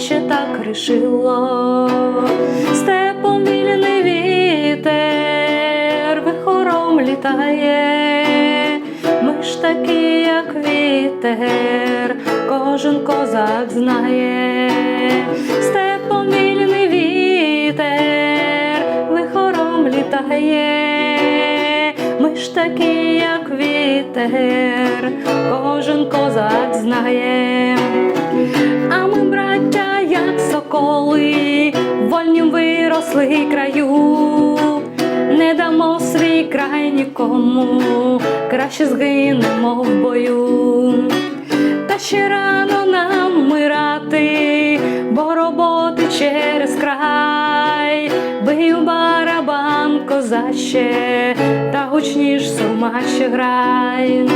віче так рішило, степом вільний вітер вихором літає, ми ж такі, як вітер, кожен козак знає, степом вільний вітер вихором літає, ми ж такі, як вітер, кожен козак знає. Виросли краю, не дамо свій край нікому, краще згинемо в бою. Та ще рано нам мирати, бо роботи через край, бий у барабан козаще, та гучніш сурмаще грай.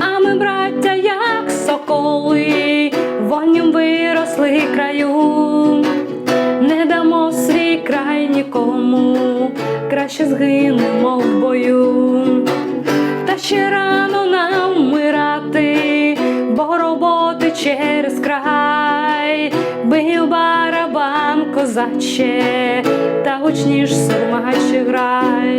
А ми, браття, як соколи, воннім виросли краю, нікому, краще згинемо в бою. Та ще рано нам вмирати, бо роботи через край, бив барабан козаче, та гучніш сурмаче грай.